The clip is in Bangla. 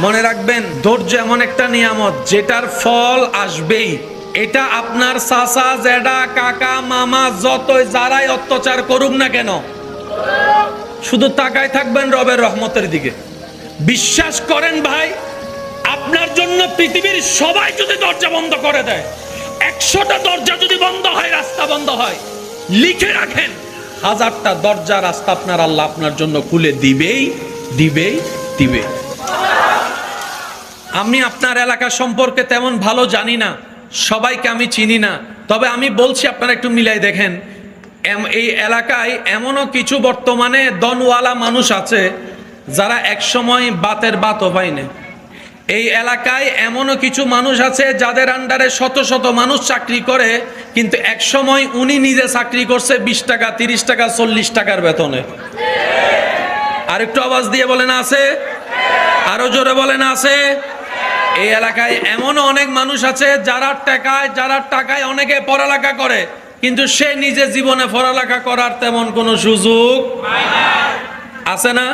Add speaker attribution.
Speaker 1: মনে রাখবেন, ধৈর্য এমন একটা নিয়ামত, যেটার ফল আসবেই। এটা আপনার চাচা জেডা কাকা, মামা, যতই, যারাই অত্যাচার করুক না কেন, শুধু তাকায় থাকবেন রবের রহমতের দিকে। বিশ্বাস করেন ভাই, আপনার জন্য পৃথিবীর সবাই যদি দরজা বন্ধ করে দেয়, একশোটা দরজা যদি বন্ধ হয়, রাস্তা বন্ধ হয়, লিখে রাখেন, হাজারটা দরজা রাস্তা আপনার আল্লাহ আপনার জন্য খুলে দিবেই দিবেই দিবে আমি আপনার এলাকা সম্পর্কে তেমন ভালো জানি না। সবাইকে আমি চিনি না। তবে আমি বলছি, আপনারা একটু মিলাই দেখেন। এই এলাকায় এমনও কিছু বর্তমানে দনওয়ালা মানুষ আছে, যারা একসময় বাতের বাতও পায়নি এই এলাকায় এমনও কিছু মানুষ আছে, যাদের আন্ডারে শত শত মানুষ চাকরি করে, কিন্তু একসময় উনি নিজে চাকরি করছে বিশ টাকা, তিরিশ টাকা, চল্লিশ টাকার বেতনে। আরেকটু আওয়াজ দিয়ে বলেন, আছে? আরও জোরে বলেন, আছে? এই এলাকায় এমন অনেক মানুষ আছে যারা টাকায় যারা টাকায় অনেকে পড়ালেখা করে, কিন্তু সে নিজে জীবনে পড়ালেখা করার তেমন কোনো সুযোগ আছে না?